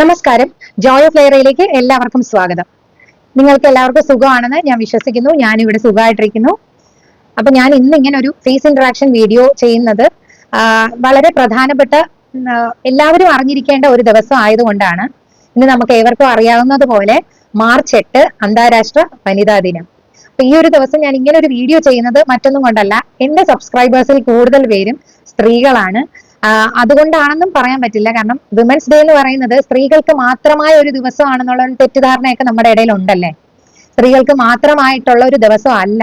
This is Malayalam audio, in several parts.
നമസ്കാരം. ജോയ് ഓഫ് ലൈറയിലേക്ക് എല്ലാവർക്കും സ്വാഗതം. നിങ്ങൾക്ക് എല്ലാവർക്കും സുഖമാണെന്ന് ഞാൻ വിശ്വസിക്കുന്നു. ഞാൻ ഇവിടെ സുഖമായിട്ടിരിക്കുന്നു. അപ്പൊ ഞാൻ ഇന്ന് ഇങ്ങനെ ഒരു ഫേസ് ഇന്ററാക്ഷൻ വീഡിയോ ചെയ്യുന്നത് വളരെ പ്രധാനപ്പെട്ട എല്ലാവരും അറിഞ്ഞിരിക്കേണ്ട ഒരു ദിവസം ആയതുകൊണ്ടാണ് ഇന്ന് നമുക്ക് ഏവർക്കും അറിയാവുന്നത് പോലെ മാർച്ച് എട്ട് അന്താരാഷ്ട്ര വനിതാ ദിനം. അപ്പൊ ഈ ഒരു ദിവസം ഞാൻ ഇങ്ങനെ ഒരു വീഡിയോ ചെയ്യുന്നത് മറ്റൊന്നും കൊണ്ടല്ല. എന്റെ സബ്സ്ക്രൈബേഴ്സിൽ കൂടുതൽ പേരും സ്ത്രീകളാണ്. അതുകൊണ്ടാണെന്നും പറയാൻ പറ്റില്ല. കാരണം വിമൻസ് ഡേ എന്ന് പറയുന്നത് സ്ത്രീകൾക്ക് മാത്രമായ ഒരു ദിവസമാണെന്നുള്ള ഒരു തെറ്റിദ്ധാരണയൊക്കെ നമ്മുടെ ഇടയിൽ ഉണ്ടല്ലേ? സ്ത്രീകൾക്ക് മാത്രമായിട്ടുള്ള ഒരു ദിവസം അല്ല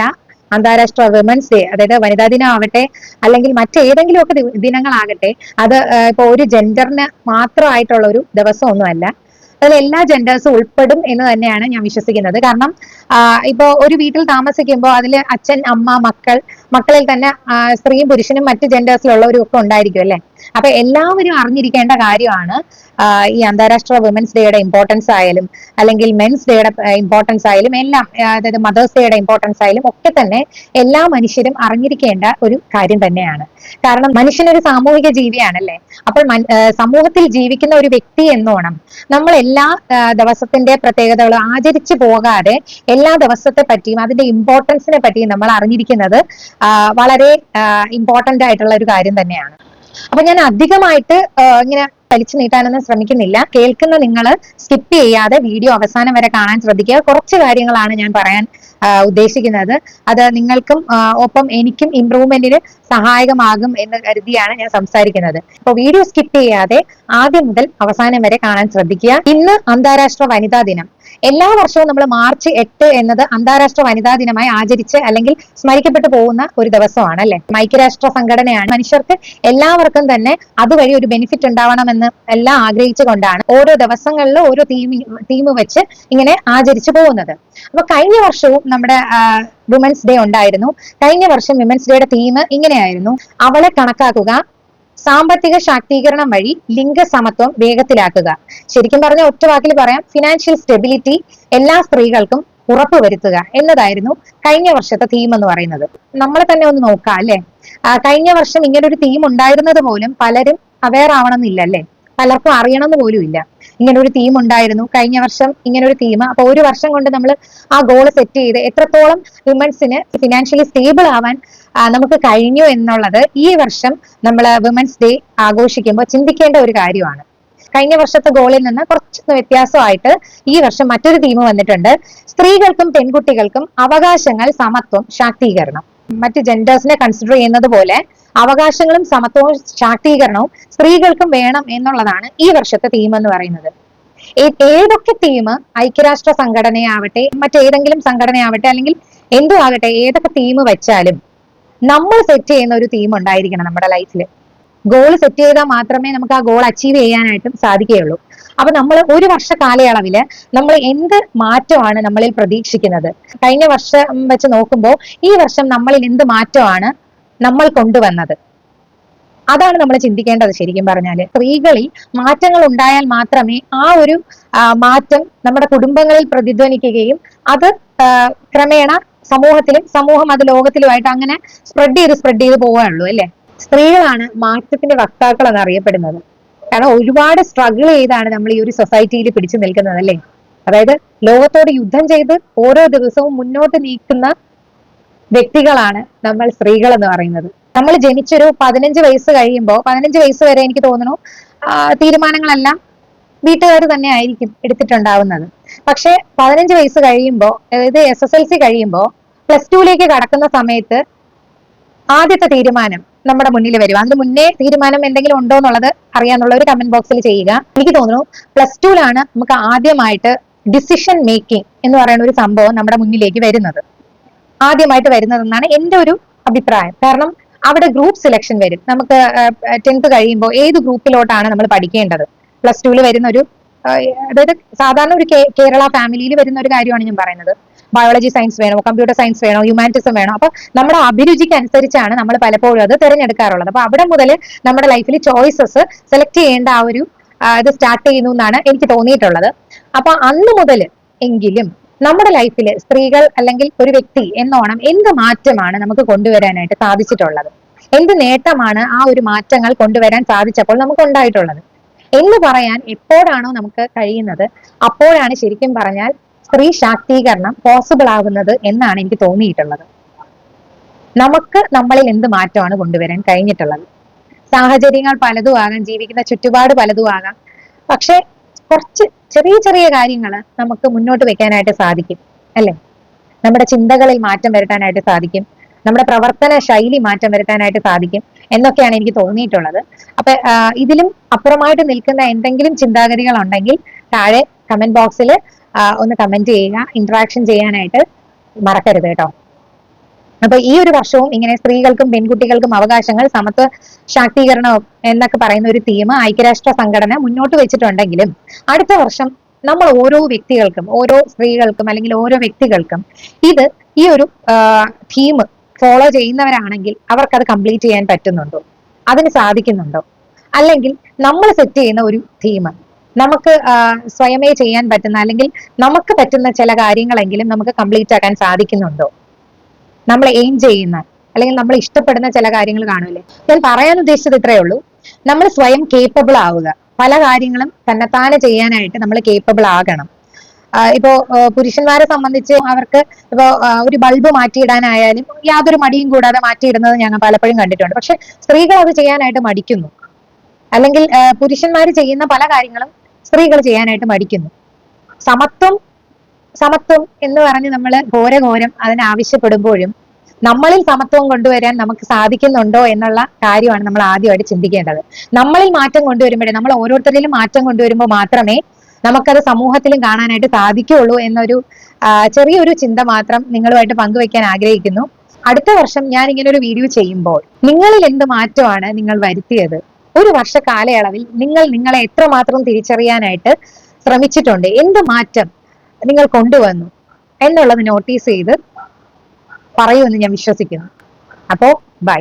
അന്താരാഷ്ട്ര വിമൻസ് ഡേ അതായത് വനിതാ ദിനം ആവട്ടെ അല്ലെങ്കിൽ മറ്റേതെങ്കിലും ഒക്കെ ദിനങ്ങളാകട്ടെ അത് ഇപ്പൊ ഒരു ജെൻഡറിന് മാത്രമായിട്ടുള്ള ഒരു ദിവസമൊന്നുമല്ല. അതിൽ എല്ലാ ജെൻഡേഴ്സും ഉൾപ്പെടും എന്ന് തന്നെയാണ് ഞാൻ വിശ്വസിക്കുന്നത്. കാരണം ഇപ്പോ ഒരു വീട്ടിൽ താമസിക്കുമ്പോൾ അതിൽ അച്ഛൻ അമ്മ മക്കൾ മക്കളിൽ തന്നെ സ്ത്രീയും പുരുഷനും മറ്റു ജെൻഡേഴ്സിലുള്ളവരും ഒക്കെ ഉണ്ടായിരിക്കും അല്ലെ? അപ്പൊ എല്ലാവരും അറിഞ്ഞിരിക്കേണ്ട കാര്യമാണ് ഈ അന്താരാഷ്ട്ര വിമൻസ് ഡേയുടെ ഇമ്പോർട്ടൻസ് ആയാലും അല്ലെങ്കിൽ മെൻസ് ഡേയുടെ ഇമ്പോർട്ടൻസ് ആയാലും എല്ലാം അതായത് മദേഴ്സ് ഡേയുടെ ഇമ്പോർട്ടൻസ് ആയാലും ഒക്കെ തന്നെ എല്ലാ മനുഷ്യരും അറിഞ്ഞിരിക്കേണ്ട ഒരു കാര്യം തന്നെയാണ്. കാരണം മനുഷ്യനൊരു സാമൂഹിക ജീവിയാണല്ലേ? അപ്പോൾ സമൂഹത്തിൽ ജീവിക്കുന്ന ഒരു വ്യക്തി എന്നോണം നമ്മൾ എല്ലാ ദിവസത്തിന്റെ പ്രത്യേകതകളും ആചരിച്ചു പോകാതെ എല്ലാ ദിവസത്തെ പറ്റിയും അതിന്റെ ഇമ്പോർട്ടൻസിനെ പറ്റിയും നമ്മൾ അറിഞ്ഞിരിക്കുന്നത് വളരെ ഇമ്പോർട്ടന്റ് ആയിട്ടുള്ള ഒരു കാര്യം തന്നെയാണ്. അപ്പൊ ഞാൻ അധികമായിട്ട് ഇങ്ങനെ വലിച്ചു നീട്ടാനൊന്നും ശ്രമിക്കുന്നില്ല. കേൾക്കുന്ന നിങ്ങൾ സ്കിപ്പ് ചെയ്യാതെ വീഡിയോ അവസാനം വരെ കാണാൻ ശ്രദ്ധിക്കുക. കുറച്ച് കാര്യങ്ങളാണ് ഞാൻ പറയാൻ ഉദ്ദേശിക്കുന്നത്. അത് നിങ്ങൾക്കും ഒപ്പം എനിക്കും ഇംപ്രൂവ്മെന്റിന് സഹായകമാകും എന്ന് കരുതിയാണ് ഞാൻ സംസാരിക്കുന്നത്. അപ്പൊ വീഡിയോ സ്കിപ്പ് ചെയ്യാതെ ആദ്യം മുതൽ അവസാനം വരെ കാണാൻ ശ്രദ്ധിക്കുക. ഇന്ന് അന്താരാഷ്ട്ര വനിതാ ദിനം. എല്ലാ വർഷവും നമ്മൾ മാർച്ച് എട്ട് എന്നത് അന്താരാഷ്ട്ര വനിതാ ദിനമായി ആചരിച്ച് അല്ലെങ്കിൽ സ്മരിക്കപ്പെട്ടു പോകുന്ന ഒരു ദിവസമാണ് അല്ലെ? ഐക്യരാഷ്ട്ര സംഘടനയാണ്. മനുഷ്യർക്ക് എല്ലാവർക്കും തന്നെ അതുവഴി ഒരു ബെനിഫിറ്റ് ഉണ്ടാവണമെന്ന് എല്ലാം ആഗ്രഹിച്ചുകൊണ്ടാണ് ഓരോ ദിവസങ്ങളിലും ഓരോ തീം തീം വെച്ച് ഇങ്ങനെ ആചരിച്ചു പോകുന്നത്. അപ്പൊ കഴിഞ്ഞ വർഷവും നമ്മുടെ വുമൻസ് ഡേ ഉണ്ടായിരുന്നു. കഴിഞ്ഞ വർഷം വിമൻസ് ഡേയുടെ തീം ഇങ്ങനെയായിരുന്നു. അവളെ കണക്കാക്കുക സാമ്പത്തിക ശാക്തീകരണം വഴി ലിംഗസമത്വം വേഗത്തിലാക്കുക. ശരിക്കും പറഞ്ഞ ഒറ്റ വാക്കിൽ പറയാം. ഫിനാൻഷ്യൽ സ്റ്റെബിലിറ്റി എല്ലാ സ്ത്രീകൾക്കും ഉറപ്പുവരുത്തുക എന്നതായിരുന്നു കഴിഞ്ഞ വർഷത്തെ തീം എന്ന് പറയുന്നത്. നമ്മളെ തന്നെ ഒന്ന് നോക്കാം അല്ലെ? കഴിഞ്ഞ വർഷം ഇങ്ങനെ ഒരു തീം ഉണ്ടായിരുന്നത് പോലും പലരും അവെയർ ആവണമെന്നില്ല അല്ലെ? പലർക്കും അറിയണമെന്ന് പോലും ഇല്ല. ഇങ്ങനെ ഒരു തീം ഉണ്ടായിരുന്നു. കഴിഞ്ഞ വർഷം ഇങ്ങനെ ഒരു തീം അപ്പൊ ഒരു വർഷം കൊണ്ട് നമ്മൾ ആ ഗോൾ സെറ്റ് ചെയ്ത് എത്രത്തോളം വിമൻസിന് ഫിനാൻഷ്യലി സ്റ്റേബിൾ ആവാൻ നമുക്ക് കഴിഞ്ഞു എന്നുള്ളത് ഈ വർഷം നമ്മൾ വിമൻസ് ഡേ ആഘോഷിക്കുമ്പോൾ ചിന്തിക്കേണ്ട ഒരു കാര്യമാണ്. കഴിഞ്ഞ വർഷത്തെ ഗോളിൽ നിന്ന് കുറച്ച് വ്യത്യാസമായിട്ട് ഈ വർഷം മറ്റൊരു തീം വന്നിട്ടുണ്ട്. സ്ത്രീകൾക്കും പെൺകുട്ടികൾക്കും അവകാശങ്ങൾ സമത്വം ശാക്തീകരണം. മറ്റ് ജെൻഡേഴ്സിനെ കൺസിഡർ ചെയ്യുന്നത് പോലെ അവകാശങ്ങളും സമത്വവും ശാക്തീകരണവും സ്ത്രീകൾക്കും വേണം എന്നുള്ളതാണ് ഈ വർഷത്തെ തീം എന്ന് പറയുന്നത്. ഏതൊക്കെ തീം ഐക്യരാഷ്ട്ര സംഘടനയാവട്ടെ മറ്റേതെങ്കിലും സംഘടനയാവട്ടെ അല്ലെങ്കിൽ എന്തു ആകട്ടെ ഏതൊക്കെ തീം വെച്ചാലും നമ്മൾ സെറ്റ് ചെയ്യുന്ന ഒരു തീം ഉണ്ടായിരിക്കണം നമ്മുടെ ലൈഫിൽ ഗോൾ സെറ്റ് ചെയ്താൽ മാത്രമേ നമുക്ക് ആ ഗോൾ അച്ചീവ് ചെയ്യാനായിട്ടും സാധിക്കുകയുള്ളൂ. അപ്പൊ നമ്മൾ ഒരു വർഷ കാലയളവിൽ നമ്മൾ എന്ത് മാറ്റമാണ് നമ്മളിൽ പ്രതീക്ഷിക്കുന്നത്? കഴിഞ്ഞ വർഷം വെച്ച് നോക്കുമ്പോൾ ഈ വർഷം നമ്മളിൽ എന്ത് മാറ്റമാണ് നമ്മൾ കൊണ്ടുവന്നത്? അതാണ് നമ്മൾ ചിന്തിക്കേണ്ടത് ശരിക്കും പറഞ്ഞാൽ. സ്ത്രീകളിൽ മാറ്റങ്ങൾ ഉണ്ടായാൽ മാത്രമേ ആ ഒരു മാറ്റം നമ്മുടെ കുടുംബങ്ങളിൽ പ്രതിധ്വനിക്കുകയും അത് ക്രമേണ സമൂഹത്തിലും സമൂഹം അത് ലോകത്തിലുമായിട്ട് അങ്ങനെ സ്പ്രെഡ് ചെയ്ത് സ്പ്രെഡ് ചെയ്ത് പോവാനുള്ളൂ അല്ലെ? സ്ത്രീകളാണ് മാറ്റത്തിന്റെ വക്താക്കൾ എന്നറിയപ്പെടുന്നത് കാരണം ഒരുപാട് സ്ട്രഗിൾ ചെയ്താണ് നമ്മൾ ഈ ഒരു സൊസൈറ്റിയിൽ പിടിച്ചു നിൽക്കുന്നത് അല്ലേ? അതായത് ലോകത്തോട് യുദ്ധം ചെയ്ത് ഓരോ ദിവസവും മുന്നോട്ട് നീക്കുന്ന വ്യക്തികളാണ് നമ്മൾ സ്ത്രീകൾ എന്ന് പറയുന്നത്. നമ്മൾ ജനിച്ചൊരു പതിനഞ്ച് വയസ്സ് കഴിയുമ്പോൾ പതിനഞ്ച് വയസ്സ് വരെ എനിക്ക് തോന്നുന്നു തീരുമാനങ്ങളെല്ലാം വീട്ടുകാർ തന്നെ ആയിരിക്കും എടുത്തിട്ടുണ്ടാവുന്നത്. പക്ഷെ പതിനഞ്ച് വയസ്സ് കഴിയുമ്പോൾ അതായത് എസ് എസ് എൽ സി കഴിയുമ്പോൾ പ്ലസ് ടുവിലേക്ക് കടക്കുന്ന സമയത്ത് ആദ്യത്തെ തീരുമാനം നമ്മുടെ മുന്നിൽ വരും. അതിന് മുന്നേ തീരുമാനം എന്തെങ്കിലും ഉണ്ടോ എന്നുള്ളത് അറിയാന്നുള്ള ഒരു കമന്റ് ബോക്സിൽ ചെയ്യുക. എനിക്ക് തോന്നുന്നു പ്ലസ് ടുവിലാണ് നമുക്ക് ആദ്യമായിട്ട് ഡിസിഷൻ മേക്കിംഗ് എന്ന് പറയുന്ന ഒരു സംഭവം നമ്മുടെ മുന്നിലേക്ക് വരുന്നത്. ആദ്യമായിട്ട് വരുന്നതെന്നാണ് എന്റെ ഒരു അഭിപ്രായം. കാരണം അവിടെ ഗ്രൂപ്പ് സെലക്ഷൻ വരും. നമുക്ക് ടെൻത്ത് കഴിയുമ്പോൾ ഏത് ഗ്രൂപ്പിലോട്ടാണ് നമ്മൾ പഠിക്കേണ്ടത്? പ്ലസ് ടുവിൽ വരുന്ന ഒരു അതായത് സാധാരണ ഒരു കേരള ഫാമിലിയിൽ വരുന്ന ഒരു കാര്യമാണ് ഞാൻ പറയുന്നത്. ബയോളജി സയൻസ് വേണോ കമ്പ്യൂട്ടർ സയൻസ് വേണോ ഹ്യൂമാനിറ്റിസം വേണോ? അപ്പൊ നമ്മുടെ അഭിരുചിക്ക് അനുസരിച്ചാണ് നമ്മൾ പലപ്പോഴും അത് തിരഞ്ഞെടുക്കാറുള്ളത്. അപ്പൊ അവിടെ മുതൽ നമ്മുടെ ലൈഫിൽ ചോയ്സസ് സെലക്ട് ചെയ്യേണ്ട ആ ഒരു ഇത് സ്റ്റാർട്ട് ചെയ്യുന്നു എന്നാണ് എനിക്ക് തോന്നിയിട്ടുള്ളത്. അപ്പൊ അന്ന് മുതൽ എങ്കിലും നമ്മുടെ ലൈഫിൽ സ്ത്രീകൾ അല്ലെങ്കിൽ ഒരു വ്യക്തി എന്നോണം എന്ത് മാറ്റമാണ് നമുക്ക് കൊണ്ടുവരാനായിട്ട് സാധിച്ചിട്ടുള്ളത്? എന്ത് നേട്ടമാണ് ആ ഒരു മാറ്റങ്ങൾ കൊണ്ടുവരാൻ സാധിച്ചപ്പോൾ നമുക്ക് ഉണ്ടായിട്ടുള്ളത്? എന്ന് പറയാൻ എപ്പോഴാണോ നമുക്ക് കഴിയുന്നത് അപ്പോഴാണ് ശരിക്കും പറഞ്ഞാൽ സ്ത്രീ ശാക്തീകരണം പോസിബിൾ ആകുന്നത് എന്നാണ് എനിക്ക് തോന്നിയിട്ടുള്ളത്. നമുക്ക് നമ്മളിൽ എന്ത് മാറ്റമാണ് കൊണ്ടുവരാൻ കഴിഞ്ഞിട്ടുള്ളത്? സാഹചര്യങ്ങൾ പലതും ആകാം ജീവിക്കുന്ന ചുറ്റുപാട് പലതും ആകാം. പക്ഷെ കുറച്ച് ചെറിയ ചെറിയ കാര്യങ്ങൾ നമുക്ക് മുന്നോട്ട് വെക്കാനായിട്ട് സാധിക്കും അല്ലെ? നമ്മുടെ ചിന്തകളിൽ മാറ്റം വരുത്താനായിട്ട് സാധിക്കും. നമ്മുടെ പ്രവർത്തന ശൈലി മാറ്റം വരുത്താനായിട്ട് സാധിക്കും എന്നൊക്കെയാണ് എനിക്ക് തോന്നിയിട്ടുള്ളത്. അപ്പൊ ഇതിലും അപ്പുറമായിട്ട് നിൽക്കുന്ന എന്തെങ്കിലും ചിന്താഗതികൾ ഉണ്ടെങ്കിൽ താഴെ കമന്റ് ബോക്സിൽ ഒന്ന് കമന്റ് ചെയ്യുക ഇന്ററാക്ഷൻ ചെയ്യാനായിട്ട് മറക്കരുത് കേട്ടോ. അപ്പൊ ഈ ഒരു വർഷവും ഇങ്ങനെ സ്ത്രീകൾക്കും പെൺകുട്ടികൾക്കും അവകാശങ്ങൾ സമത്വ ശാക്തീകരണം എന്നൊക്കെ പറയുന്ന ഒരു തീം ഐക്യരാഷ്ട്ര സംഘടന മുന്നോട്ട് വെച്ചിട്ടുണ്ടെങ്കിലും അടുത്ത വർഷം നമ്മൾ ഓരോ വ്യക്തികൾക്കും ഓരോ സ്ത്രീകൾക്കും അല്ലെങ്കിൽ ഓരോ വ്യക്തികൾക്കും ഇത് ഈ ഒരു തീം ഫോളോ ചെയ്യുന്നവരാണെങ്കിൽ അവർക്കത് കംപ്ലീറ്റ് ചെയ്യാൻ പറ്റുന്നുണ്ടോ? അതിന് സാധിക്കുന്നുണ്ടോ? അല്ലെങ്കിൽ നമ്മൾ സെറ്റ് ചെയ്യുന്ന ഒരു തീം നമുക്ക് സ്വയമേ ചെയ്യാൻ പറ്റുന്ന അല്ലെങ്കിൽ നമുക്ക് പറ്റുന്ന ചില കാര്യങ്ങളെങ്കിലും നമുക്ക് കംപ്ലീറ്റ് ആക്കാൻ സാധിക്കുന്നുണ്ടോ? നമ്മൾ എയിം ചെയ്യുന്ന അല്ലെങ്കിൽ നമ്മൾ ഇഷ്ടപ്പെടുന്ന ചില കാര്യങ്ങൾ കാണൂലേ ഞാൻ പറയാൻ ഉദ്ദേശിച്ചത് ഇത്രയേ ഉള്ളൂ. നമ്മൾ സ്വയം കേപ്പബിൾ ആവുക. പല കാര്യങ്ങളും തന്നെത്താനെ ചെയ്യാനായിട്ട് നമ്മൾ കേപ്പബിൾ ആകണം. ഇപ്പോ പുരുഷന്മാരെ സംബന്ധിച്ച് അവർക്ക് ഇപ്പോ ഒരു ബൾബ് മാറ്റിയിടാനായാലും യാതൊരു മടിയും കൂടാതെ മാറ്റിയിടുന്നത് ഞങ്ങൾ പലപ്പോഴും കണ്ടിട്ടുണ്ട്. പക്ഷെ സ്ത്രീകൾ അത് ചെയ്യാനായിട്ട് മടിക്കുന്നു. അല്ലെങ്കിൽ പുരുഷന്മാർ ചെയ്യുന്ന പല കാര്യങ്ങളും സ്ത്രീകൾ ചെയ്യാനായിട്ട് മടിക്കുന്നു. സമത്വം സമത്വം എന്ന് പറഞ്ഞ് നമ്മൾ ഘോരഘോരം അതിനാവശ്യപ്പെടുമ്പോഴും നമ്മളിൽ സമത്വം കൊണ്ടുവരാൻ നമുക്ക് സാധിക്കുന്നുണ്ടോ എന്നുള്ള കാര്യമാണ് നമ്മൾ ആദ്യമായിട്ട് ചിന്തിക്കേണ്ടത്. നമ്മളിൽ മാറ്റം കൊണ്ടുവരുമ്പോഴേ നമ്മൾ ഓരോരുത്തരിലും മാറ്റം കൊണ്ടുവരുമ്പോൾ മാത്രമേ നമുക്കത് സമൂഹത്തിലും കാണാനായിട്ട് സാധിക്കുകയുള്ളൂ എന്നൊരു ചെറിയൊരു ചിന്ത മാത്രം നിങ്ങളുമായിട്ട് പങ്കുവെക്കാൻ ആഗ്രഹിക്കുന്നു. അടുത്ത വർഷം ഞാൻ ഇങ്ങനെ ഒരു വീഡിയോ ചെയ്യുമ്പോൾ നിങ്ങളിൽ എന്ത് മാറ്റമാണ് നിങ്ങൾ വരുത്തിയത്? ഒരു വർഷ കാലയളവിൽ നിങ്ങൾ നിങ്ങളെ എത്രമാത്രം തിരിച്ചറിയാനായിട്ട് ശ്രമിച്ചിട്ടുണ്ട്? എന്ത് മാറ്റം നിങ്ങൾ കൊണ്ടുവന്നു? എന്നുള്ളത് നോട്ടീസ് ചെയ്ത് പറയുമെന്ന് ഞാൻ വിശ്വസിക്കുന്നു. അപ്പോ ബൈ